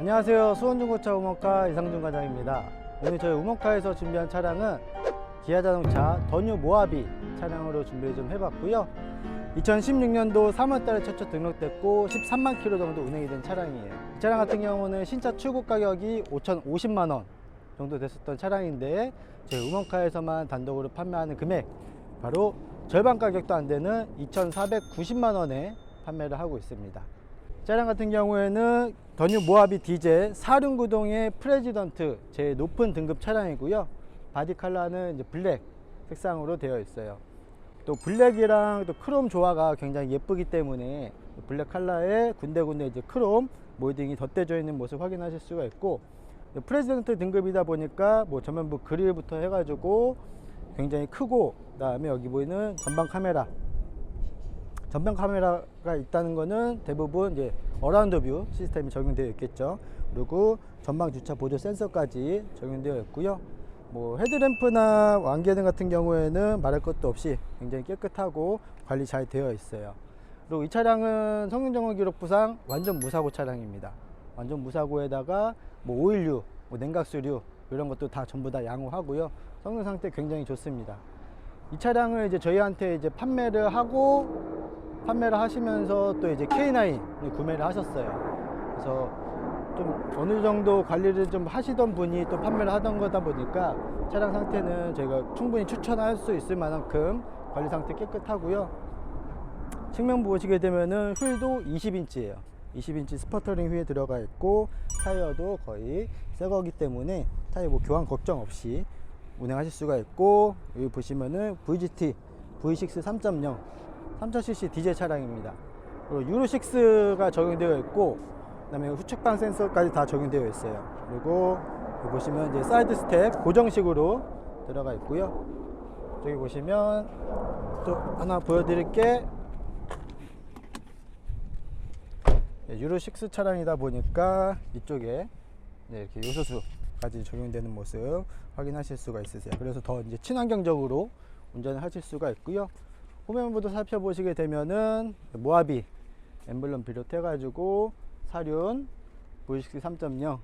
안녕하세요. 수원중고차 우먼카 이상준 과장입니다. 오늘 저희 우먼카에서 준비한 차량은 기아자동차 더뉴 모하비 차량으로 준비 좀 해봤고요. 2016년도 3월달에 최초 등록됐고 13만 킬로 정도 운행이 된 차량이에요. 이 차량 같은 경우는 신차 출고 가격이 5,050만 원 정도 됐었던 차량인데 저희 우먼카에서만 단독으로 판매하는 금액 바로 절반 가격도 안 되는 2,490만 원에 판매를 하고 있습니다. 차량 같은 경우에는 더뉴 모하비 디젤 4륜구동의 프레지던트 제일 높은 등급 차량이고요. 바디 컬러는 이제 블랙 색상으로 되어 있어요. 또 블랙이랑 또 크롬 조화가 굉장히 예쁘기 때문에 블랙 컬러에 군데군데 이제 크롬 몰딩이 덧대져 있는 모습 확인하실 수가 있고 프레지던트 등급이다 보니까 뭐 전면부 그릴부터 해가지고 굉장히 크고 그다음에 여기 보이는 전방 카메라 전방 카메라가 있다는 거는 대부분 이제 어라운드 뷰 시스템이 적용되어 있겠죠. 그리고 전방 주차 보조 센서까지 적용되어 있고요. 뭐 헤드램프나 왕계등 같은 경우에는 말할 것도 없이 굉장히 깨끗하고 관리 잘 되어 있어요. 그리고 이 차량은 성능 점검 기록부상 완전 무사고 차량입니다. 완전 무사고에다가 뭐 오일류, 뭐 냉각수류 이런 것도 다 전부 다 양호하고요. 성능 상태 굉장히 좋습니다. 이 차량을 이제 저희한테 이제 판매를 하고 판매를 하시면서 또 이제 K9을 구매를 하셨어요. 그래서 좀 어느 정도 관리를 좀 하시던 분이 또 판매를 하던 거다 보니까 차량 상태는 저희가 충분히 추천할 수 있을 만큼 관리 상태 깨끗하고요. 측면 보시게 되면은 휠도 20인치예요. 20인치 스퍼터링 휠에 들어가 있고 타이어도 거의 새 거기 때문에 타이어 뭐 교환 걱정 없이 운행하실 수가 있고 여기 보시면은 VGT V6 3.0 3000cc 디젤 차량입니다. 그리고 유로 6가 적용되어 있고 그다음에 후측방 센서까지 다 적용되어 있어요. 그리고 보시면 이제 사이드 스텝 고정식으로 들어가 있고요. 저기 보시면 또 하나 보여드릴 게 네, 유로 6 차량이다 보니까 이쪽에 네, 이렇게 요소수까지 적용되는 모습 확인하실 수가 있으세요. 그래서 더 이제 친환경적으로 운전을 하실 수가 있고요. 후면부도 살펴보시게 되면은 모하비 엠블럼 비롯해 가지고 사륜 V6 3.0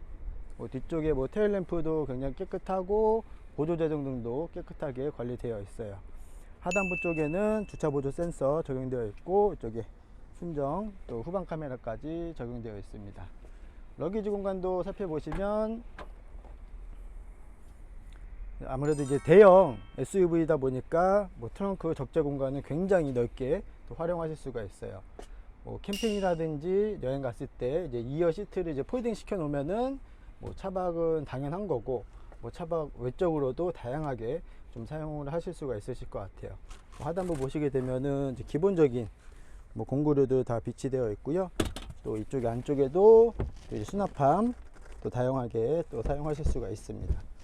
뭐 뒤쪽에 뭐 테일 램프도 굉장히 깨끗하고 보조 제동 등도 깨끗하게 관리되어 있어요. 하단부 쪽에는 주차 보조 센서 적용되어 있고 이쪽에 순정 또 후방 카메라까지 적용되어 있습니다. 러기지 공간도 살펴보시면 아무래도 이제 대형 SUV다 보니까 뭐 트렁크 적재 공간을 굉장히 넓게 또 활용하실 수가 있어요. 뭐 캠핑이라든지 여행 갔을 때 이제 2열 시트를 이제 폴딩 시켜 놓으면은 뭐 차박은 당연한 거고 뭐 차박 외적으로도 다양하게 좀 사용을 하실 수가 있으실 것 같아요. 뭐 하단부 보시게 되면은 기본적인 뭐 공구류도 다 비치되어 있고요. 또 이쪽 안쪽에도 또 수납함 또 다양하게 또 사용하실 수가 있습니다.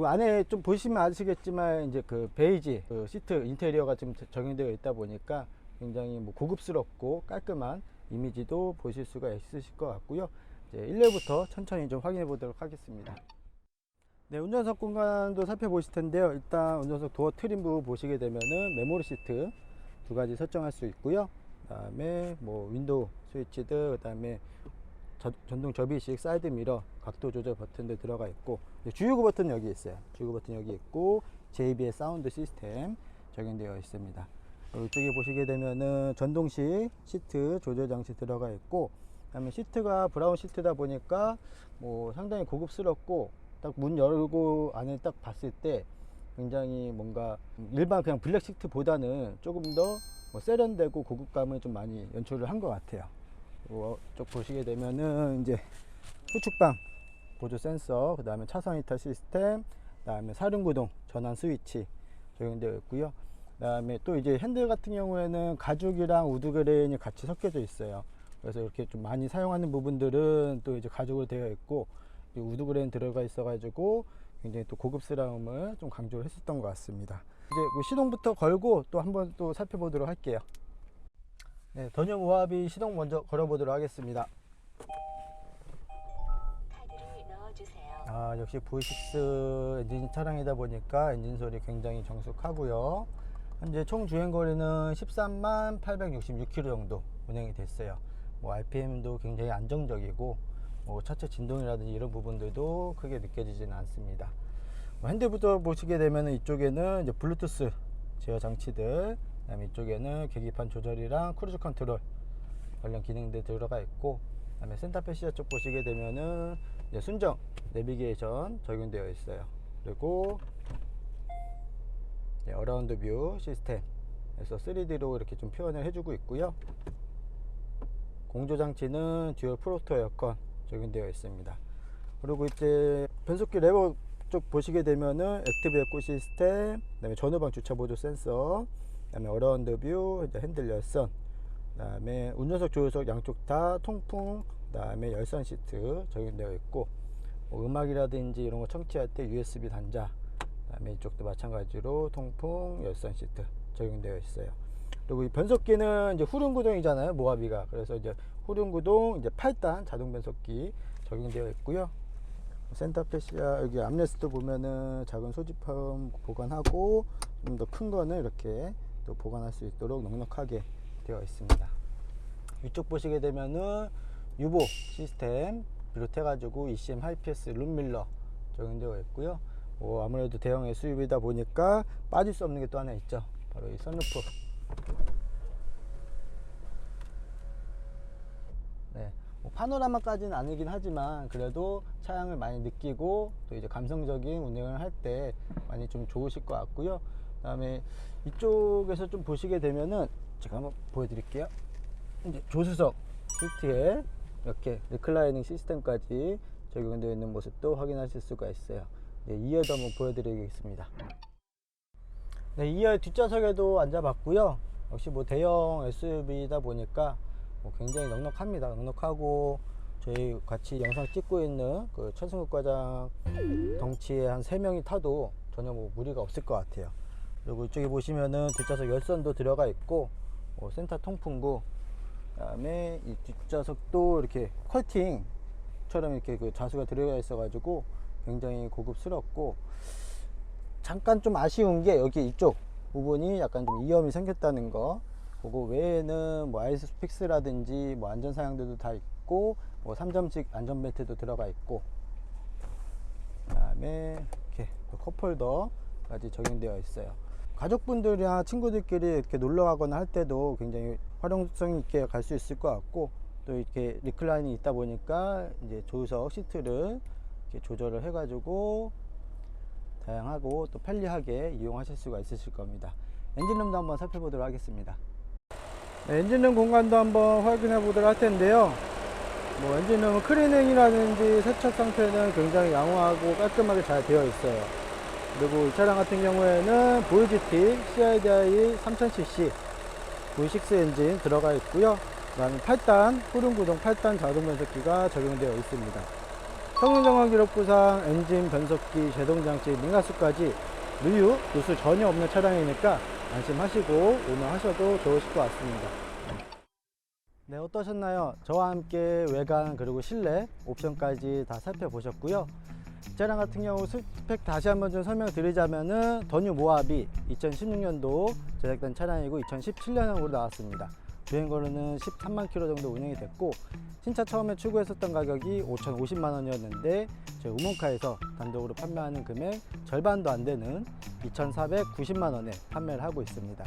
그 안에 좀 보시면 아시겠지만 이제 그 베이지 그 시트 인테리어가 좀 적용되어 있다 보니까 굉장히 뭐 고급스럽고 깔끔한 이미지도 보실 수가 있으실 것 같고요. 이제 1례부터 천천히 좀 확인해 보도록 하겠습니다. 네, 운전석 공간도 살펴보실 텐데요. 일단 운전석 도어 트림 부분 보시게 되면은 메모리 시트 두 가지 설정할 수 있고요. 그 다음에 뭐 윈도우 스위치들 그 다음에 저- 전동 접이식 사이드 미러 각도 조절 버튼도 들어가 있고 주유구 버튼 여기 있어요. 주유구 버튼 여기 있고 JBL 사운드 시스템 적용되어 있습니다. 이쪽에 보시게 되면은 전동식 시트 조절 장치 들어가 있고 그다음에 시트가 브라운 시트다 보니까 뭐 상당히 고급스럽고 딱 문 열고 안에 딱 봤을 때 굉장히 뭔가 일반 그냥 블랙 시트보다는 조금 더 뭐 세련되고 고급감을 좀 많이 연출을 한 것 같아요. 어, 쪽 보시게 되면은 이제 후측방 보조 센서, 그 다음에 차선 이탈 시스템, 그 다음에 사륜구동 전환 스위치 적용되어 있고요. 그 다음에 또 이제 핸들 같은 경우에는 가죽이랑 우드 그레인이 같이 섞여져 있어요. 그래서 이렇게 좀 많이 사용하는 부분들은 또 이제 가죽으로 되어 있고 이 우드 그레인 들어가 있어 가지고 굉장히 또 고급스러움을 좀 강조를 했었던 것 같습니다. 이제 그 시동부터 걸고 또 한번 또 살펴보도록 할게요. 네, 더뉴 모하비 시동 먼저 걸어보도록 하겠습니다. 아, 역시 V6 엔진 차량이다 보니까 엔진 소리 굉장히 정숙하고요. 현재 총 주행 거리는 13만 866km 정도 운행이 됐어요. 뭐 RPM도 굉장히 안정적이고 뭐 차체 진동이라든지 이런 부분들도 크게 느껴지지는 않습니다. 뭐 핸드부터 보시게 되면 이쪽에는 이제 블루투스 제어 장치들, 그다음에 이쪽에는 계기판 조절이랑 크루즈 컨트롤 관련 기능들 들어가 있고, 그다음에 센터 패시아 쪽 보시게 되면은 순정 내비게이션 적용되어 있어요. 그리고 네, 어라운드 뷰 시스템에서 3D로 이렇게 좀 표현을 해주고 있고요. 공조 장치는 듀얼 프로토 에어컨 적용되어 있습니다. 그리고 이제 변속기 레버 쪽 보시게 되면은 액티브 에코 시스템, 그다음에 전후방 주차 보조 센서, 그다음에 어라운드 뷰, 핸들 열선, 그다음에 운전석 조수석 양쪽 다 통풍, 그다음에 열선 시트 적용되어 있고 뭐 음악이라든지 이런 거 청취할 때 USB 단자, 그다음에 이쪽도 마찬가지로 통풍 열선 시트 적용되어 있어요. 그리고 이 변속기는 이제 후륜 구동이잖아요, 모하비가. 그래서 이제 후륜 구동 이제 8단 자동 변속기 적용되어 있고요. 센터 패시아 여기 암레스트 보면은 작은 소지품 보관하고 좀 더 큰 거는 이렇게 또 보관할 수 있도록 넉넉하게 되어 있습니다. 위쪽 보시게 되면은 유보 시스템 비롯해 가지고 ECM 하이패스 룸밀러 적용되어 있고요. 뭐 아무래도 대형 SUV다 보니까 빠질 수 없는 게 또 하나 있죠. 바로 이 선루프. 네, 뭐 파노라마까지는 아니긴 하지만 그래도 차량을 많이 느끼고 또 이제 감성적인 운행을 할 때 많이 좀 좋으실 것 같고요. 그 다음에 이쪽에서 좀 보시게 되면은 제가 한번 보여드릴게요. 이제 조수석 시트에 이렇게 리클라이닝 시스템까지 적용되어 있는 모습도 확인하실 수가 있어요. 네, 2열도 한번 보여드리겠습니다. 네, 2열 뒷좌석에도 앉아봤고요. 역시 뭐 대형 SUV다 보니까 뭐 굉장히 넉넉합니다. 넉넉하고 저희 같이 영상 찍고 있는 그 최승욱 과장 덩치에 한 3명이 타도 전혀 뭐 무리가 없을 것 같아요. 그리고 이쪽에 보시면은 뒷좌석 열선도 들어가 있고 뭐 센터 통풍구 그다음에 이 뒷좌석도 이렇게 컬팅처럼 이렇게 그 자수가 들어가 있어 가지고 굉장히 고급스럽고 잠깐 좀 아쉬운 게 여기 이쪽 부분이 약간 좀 이염이 생겼다는 거. 그거 외에는 뭐 아이스 픽스라든지 뭐 안전 사양들도 다 있고 뭐 3점식 안전 벨트도 들어가 있고 그 다음에 이렇게 또 컵홀더까지 적용되어 있어요 가족분들이나 친구들끼리 이렇게 놀러 가거나 할 때도 굉장히 활용성 있게 갈 수 있을 것 같고 또 이렇게 리클라인이 있다 보니까 이제 조수석 시트를 이렇게 조절을 해 가지고 다양하고 또 편리하게 이용하실 수가 있으실 겁니다. 엔진룸도 한번 살펴보도록 하겠습니다. 네, 엔진룸 공간도 한번 확인해 보도록 할 텐데요. 뭐 엔진룸 클리닝이라든지 세척 상태는 굉장히 양호하고 깔끔하게 잘 되어 있어요 그리고 이 차량 같은 경우에는 보이지티 CIDI 3000cc V6 엔진 들어가 있고요. 그 다음에 8단 후륜 구동 8단 자동 변속기가 적용되어 있습니다. 성능 정황 기록부상 엔진 변속기 제동 장치 민가수까지 누유 누수 전혀 없는 차량이니까 안심하시고 운행하셔도 좋으실 것 같습니다. 네 어떠셨나요? 저와 함께 외관 그리고 실내 옵션까지 다 살펴보셨고요 이 차량 같은 경우 스펙 다시 한번 좀 설명드리자면은 더뉴 모하비 2016년도 제작된 차량이고 2017년형으로 나왔습니다. 주행거리는 13만 킬로 정도 운행이 됐고 신차 처음에 추구했었던 가격이 5,050만 원이었는데 저희 우mon카에서 단독으로 판매하는 금액 절반도 안 되는 2,490만 원에 판매를 하고 있습니다.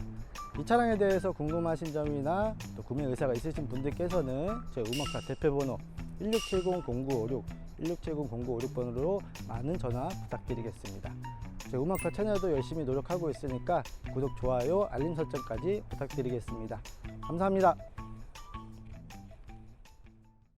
이 차량에 대해서 궁금하신 점이나 또 구매 의사가 있으신 분들께서는 저희 우mon카 대표번호 1670-0956 1670-0956번으로 많은 전화 부탁드리겠습니다. 저희 우마카 채널도 열심히 노력하고 있으니까 구독, 좋아요, 알림 설정까지 부탁드리겠습니다. 감사합니다.